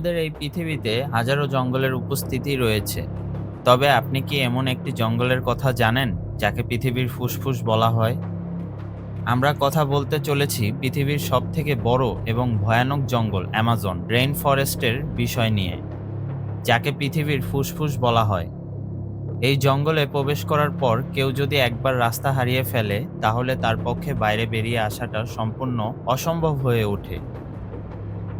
আমাদের এই পৃথিবীতে হাজারো জঙ্গলের উপস্থিতি রয়েছে। তবে আপনি কি এমন একটি জঙ্গলের কথা জানেন, যাকে পৃথিবীর ফুসফুস বলা হয়? আমরা কথা বলতে চলেছি পৃথিবীর সবথেকে বড় এবং ভয়ানক জঙ্গল অ্যামাজন, রেইন ফরেস্টের বিষয় নিয়ে, যাকে পৃথিবীর ফুসফুস বলা হয়। এই জঙ্গলে প্রবেশ করার পর কেউ যদি একবার রাস্তা হারিয়ে ফেলে, তাহলে তার পক্ষে বাইরে বেরিয়ে আসাটা সম্পূর্ণ অসম্ভব হয়ে ওঠে।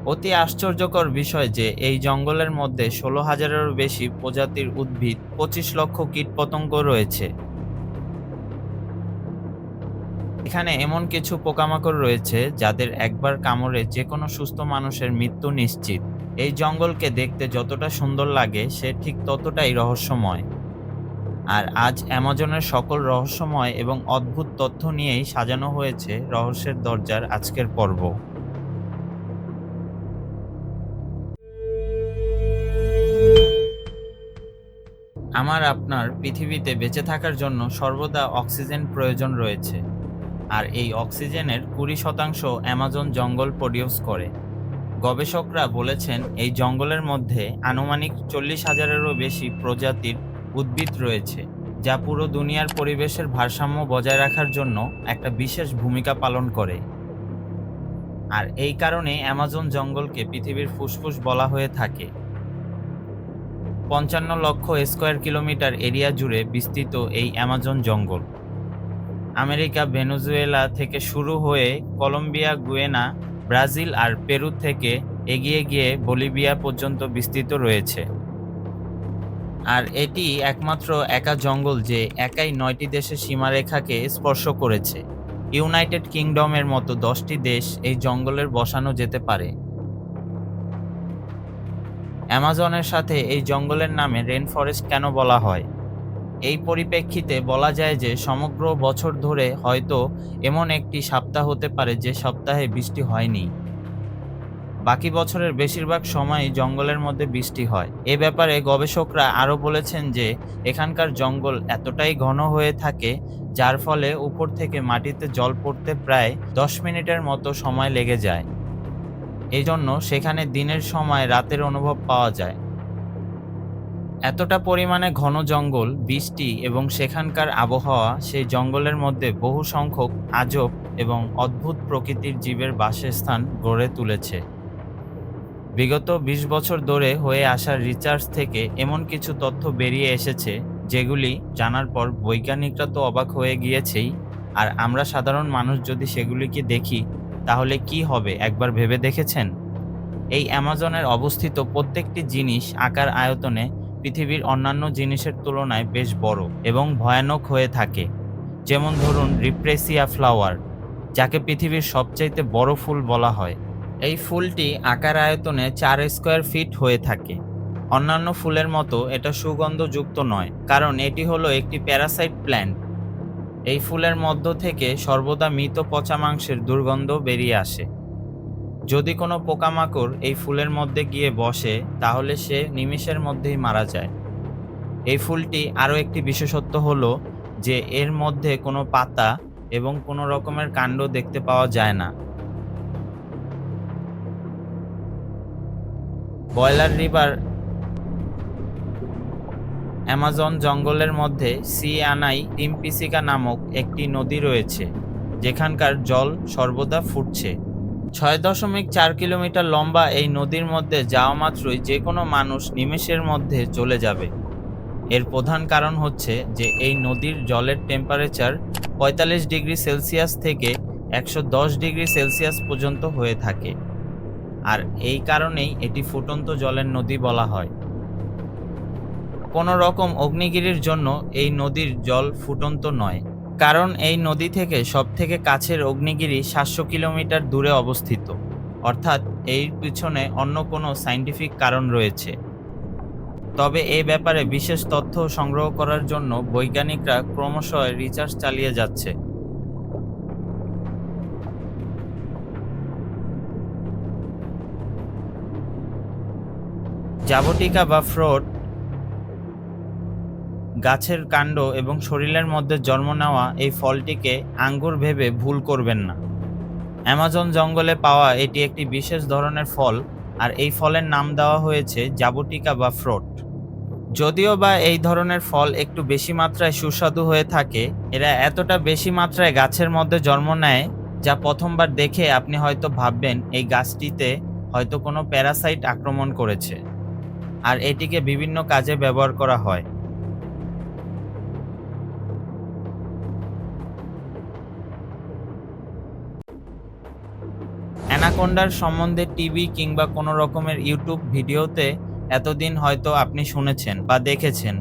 অতি আশ্চর্যকর বিষয় যে এই জঙ্গলের মধ্যে ষোলো হাজারেরও বেশি প্রজাতির উদ্ভিদ, পঁচিশ লক্ষ কীটপতঙ্গ রয়েছে। এখানে এমন কিছু পোকামাকড় রয়েছে যাদের একবার কামড়ে যে কোনো সুস্থ মানুষের মৃত্যু নিশ্চিত। এই জঙ্গলকে দেখতে যতটা সুন্দর লাগে, সে ঠিক ততটাই রহস্যময়। আর আজ অ্যামাজনের সকল রহস্যময় এবং অদ্ভুত তথ্য নিয়েই সাজানো হয়েছে রহস্যের দরজার আজকের পর্ব। আমার আপনার পৃথিবীতে বেঁচে থাকার জন্য সর্বদা অক্সিজেন প্রয়োজন রয়েছে। আর এই অক্সিজেনের কুড়ি শতাংশ অ্যামাজন জঙ্গল প্রডিউস করে। গবেষকরা বলেছেন, এই জঙ্গলের মধ্যে আনুমানিক চল্লিশ হাজারেরও বেশি প্রজাতির উদ্ভিদ রয়েছে, যা পুরো দুনিয়ার পরিবেশের ভারসাম্য বজায় রাখার জন্য একটা বিশেষ ভূমিকা পালন করে। আর এই কারণে অ্যামাজন জঙ্গলকে পৃথিবীর ফুসফুস বলা হয়ে থাকে। পঞ্চান্ন লক্ষ স্কোয়ার কিলোমিটার এরিয়া জুড়ে বিস্তৃত এই অ্যামাজন জঙ্গল। আমেরিকা, ভেনেজুয়েলা থেকে শুরু হয়ে কলম্বিয়া, গুয়েনা, ব্রাজিল আর পেরু থেকে এগিয়ে গিয়ে বলিভিয়া পর্যন্ত বিস্তৃত রয়েছে। আর এটি একমাত্র একা জঙ্গল যে একাই নয়টি দেশের সীমারেখাকে স্পর্শ করেছে। ইউনাইটেড কিংডমের মতো দশটি দেশ এই জঙ্গলের বসানো যেতে পারে। অ্যামাজনের সাথে এই জঙ্গলের নামে রেন ফরেস্ট কেন বলা হয়? এই পরিপ্রেক্ষিতে বলা যায় যে, সমগ্র বছর ধরে হয়তো এমন একটি সপ্তাহ হতে পারে যে সপ্তাহে বৃষ্টি হয়নি। বাকি বছরের বেশিরভাগ সময়ই জঙ্গলের মধ্যে বৃষ্টি হয়। এ ব্যাপারে গবেষকরা আরও বলেছেন যে, এখানকার জঙ্গল এতটাই ঘন হয়ে থাকে, যার ফলে উপর থেকে মাটিতে জল পড়তে প্রায় দশ মিনিটের মতো সময় লেগে যায়। এই জন্য সেখানে দিনের সময় রাতের অনুভব পাওয়া যায়। এতটা পরিমাণে ঘন জঙ্গল, বৃষ্টি এবং সেখানকার আবহাওয়া সেই জঙ্গলের মধ্যে বহু সংখ্যক আজব এবং অদ্ভুত প্রকৃতির জীবের বাসস্থান গড়ে তুলেছে। বিগত ২০ বছর ধরে হয়ে আসা রিসার্চ থেকে এমন কিছু তথ্য বেরিয়ে এসেছে, যেগুলি জানার পর বৈজ্ঞানিকরা তো অবাক হয়ে গিয়েছেই, আর আমরা সাধারণ মানুষ যদি সেগুলিকে দেখি তাহলে কি হবে? একবার ভেবে দেখেছেন? এই অ্যামাজনের অবস্থিত প্রত্যেকটি জিনিস আকার আয়তনে পৃথিবীর অন্যান্য জিনিসের তুলনায় বেশ বড় এবং ভয়ানক হয়ে থাকে। যেমন ধরুন রিপ্রেসিয়া ফ্লাওয়ার, যাকে পৃথিবীর সবচাইতে বড় ফুল বলা হয়। এই ফুলটি আকার আয়তনে চার স্কোয়ার ফিট হয়ে থাকে। অন্যান্য ফুলের মতো এটা সুগন্ধযুক্ত নয়, কারণ এটি হলো একটি প্যারাসাইট প্ল্যান্ট। এই ফুলের মধ্য থেকে সর্বদা মৃত পচা মাংসের দুর্গন্ধ বেরিয়ে আসে। যদি কোনো পোকামাকড় এই ফুলের মধ্যে গিয়ে বসে, তাহলে সে নিমিষের মধ্যেই মারা যায়। এই ফুলটি আরও একটি বিশেষত্ব হলো যে এর মধ্যে কোনো পাতা এবং কোনো রকমের কাণ্ড দেখতে পাওয়া যায় না। বয়লার রিভার অ্যামাজন জঙ্গলের মধ্যে সি আনাই টিমপিসিকা নামক একটি নদী রয়েছে, যেখানকার জল সর্বদা ফুটছে। ছয় দশমিক চার কিলোমিটার লম্বা এই নদীর মধ্যে যাওয়া মাত্রই যে কোনো মানুষ নিমেষের মধ্যে চলে যাবে। এর প্রধান কারণ হচ্ছে যে এই নদীর জলের টেম্পারেচার পঁয়তাল্লিশ ডিগ্রি সেলসিয়াস থেকে একশো দশ ডিগ্রি সেলসিয়াস পর্যন্ত হয়ে থাকে। আর এই কারণেই এটি ফুটন্ত জলের নদী বলা হয়। কোনো রকম অগ্নিগিরির জন্য এই নদীর জল ফুটন্ত নয়, কারণ এই নদী থেকে সবথেকে কাছের অগ্নিগিরি সাতশো কিলোমিটার দূরে অবস্থিত। অর্থাৎ এর পিছনে অন্য কোনো সাইন্টিফিক কারণ রয়েছে। তবে এ ব্যাপারে বিশেষ তথ্য সংগ্রহ করার জন্য বৈজ্ঞানিকরা ক্রমশ রিসার্চ চালিয়ে যাচ্ছে। জাবটিকা বা ফ্রোট গাছের কাণ্ড এবং শরীরের মধ্যে জন্ম নেওয়া এই ফলটিকে আঙ্গুর ভেবে ভুল করবেন না। অ্যামাজন জঙ্গলে পাওয়া এটি একটি বিশেষ ধরনের ফল আর এই ফলের নাম দেওয়া হয়েছে জাবুটিকা বা ফ্রুট। যদিও বা এই ধরনের ফল একটু বেশি মাত্রায় সুস্বাদু হয়ে থাকে, এরা এতটা বেশি মাত্রায় গাছের মধ্যে জন্ম নেয় যা প্রথমবার দেখে আপনি হয়তো ভাববেন এই গাছটিতে হয়তো কোনো প্যারাসাইট আক্রমণ করেছে। আর এটিকে বিভিন্ন কাজে ব্যবহার করা হয়। অ্যানাকোন্ডার সম্বন্ধে টিভি কিংবা কোনো রকমের ইউটিউব ভিডিওতে এতদিন হয়তো আপনি শুনেছেন বা দেখেছেন।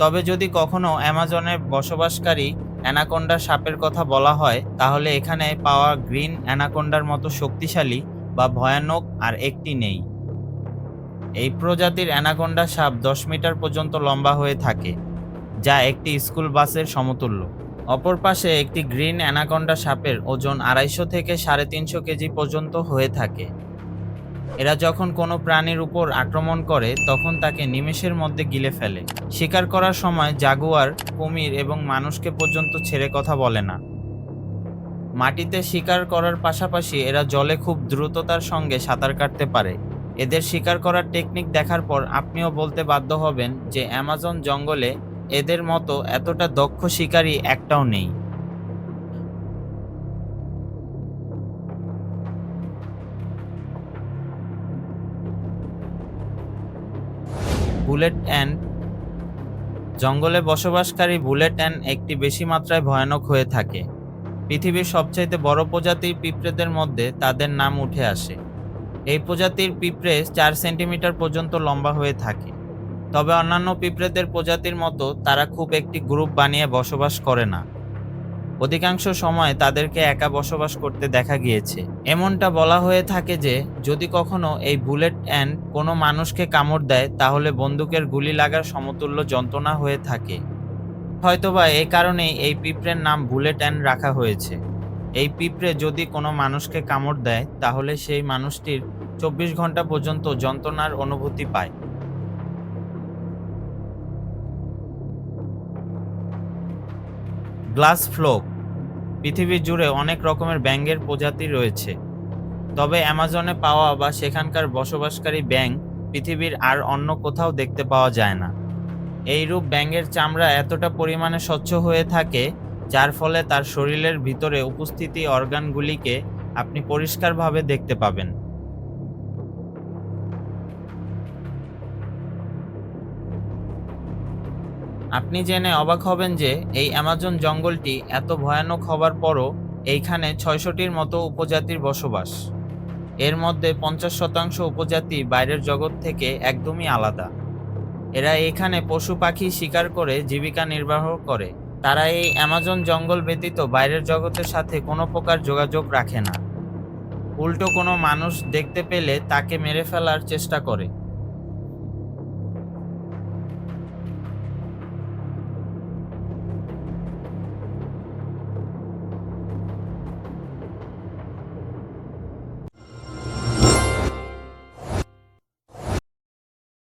তবে যদি কখনো অ্যামাজনে বসবাসকারী অ্যানাকোন্ডার সাপের কথা বলা হয়, তাহলে এখানে পাওয়া গ্রিন অ্যানাকোন্ডার মতো শক্তিশালী বা ভয়ানক আর একটি নেই। এই প্রজাতির অ্যানাকোন্ডা সাপ দশ মিটার পর্যন্ত লম্বা হয়ে থাকে, যা একটি স্কুল বাসের সমতুল্য। অপর পাশে একটি গ্রিন অ্যানাকোন্ডা সাপের ওজন আড়াইশো থেকে সাড়ে তিনশো কেজি পর্যন্ত হয়ে থাকে। এরা যখন কোনো প্রাণীর উপর আক্রমণ করে, তখন তাকে নিমেষের মধ্যে গিলে ফেলে। শিকার করার সময় জাগুয়ার, কুমির এবং মানুষকে পর্যন্ত ছেড়ে কথা বলে না। মাটিতে শিকার করার পাশাপাশি এরা জলে খুব দ্রুততার সঙ্গে সাঁতার কাটতে পারে। এদের শিকার করার টেকনিক দেখার পর আপনিও বলতে বাধ্য হবেন যে অ্যামাজন জঙ্গলে এদের মতো এতটা দক্ষ শিকারী একটাও নেই। বুলেট অ্যান্ড জঙ্গলে বসবাসকারী বুলেট অ্যান্ড একটি বেশি মাত্রায় ভয়ানক হয়ে থাকে। পৃথিবীর সবচাইতে বড় প্রজাতির পিঁপড়েদের মধ্যে তাদের নাম উঠে আসে। এই প্রজাতির পিঁপড়ে চার সেন্টিমিটার পর্যন্ত লম্বা হয়ে থাকে। তবে অন্যান্য পিঁপড়েদের প্রজাতির মতো তারা খুব একটি গ্রুপ বানিয়ে বসবাস করে না। অধিকাংশ সময় তাদেরকে একা বসবাস করতে দেখা গিয়েছে। এমনটা বলা হয়ে থাকে যে, যদি কখনো এই বুলেট অ্যান্ড কোনো মানুষকে কামড় দেয়, তাহলে বন্দুকের গুলি লাগার সমতুল্য যন্ত্রণা হয়ে থাকে। হয়তোবা এই কারণেই এই পিঁপড়ের নাম বুলেট অ্যান্ড রাখা হয়েছে। এই পিঁপড়ে যদি কোনো মানুষকে কামড় দেয়, তাহলে সেই মানুষটির চব্বিশ ঘণ্টা পর্যন্ত যন্ত্রণার অনুভূতি পায়। গ্লাস ফ্লোক পৃথিবী জুড়ে অনেক রকমের ব্যাঙের প্রজাতি রয়েছে। তবে অ্যামাজনে পাওয়া বা সেখানকার বসবাসকারী ব্যাঙ পৃথিবীর আর অন্য কোথাও দেখতে পাওয়া যায় না। এইরূপ ব্যাঙের চামড়া এতটা পরিমাণে স্বচ্ছ হয়ে থাকে, যার ফলে তার শরীরের ভিতরে উপস্থিতি অর্গানগুলিকে আপনি পরিষ্কারভাবে দেখতে পাবেন। আপনি জেনে অবাক হবেন যে এই অ্যামাজন জঙ্গলটি এত ভয়ানক হবার পরও এইখানে ছয়শটির মতো উপজাতির বসবাস। এর মধ্যে পঞ্চাশ শতাংশ উপজাতি বাইরের জগৎ থেকে একদমই আলাদা। এরা এখানে পশু পাখি শিকার করে জীবিকা নির্বাহ করে। তারা এই অ্যামাজন জঙ্গল ব্যতীত বাইরের জগতের সাথে কোনো প্রকার যোগাযোগ রাখে না। উল্টো কোনো মানুষ দেখতে পেলে তাকে মেরে ফেলার চেষ্টা করে।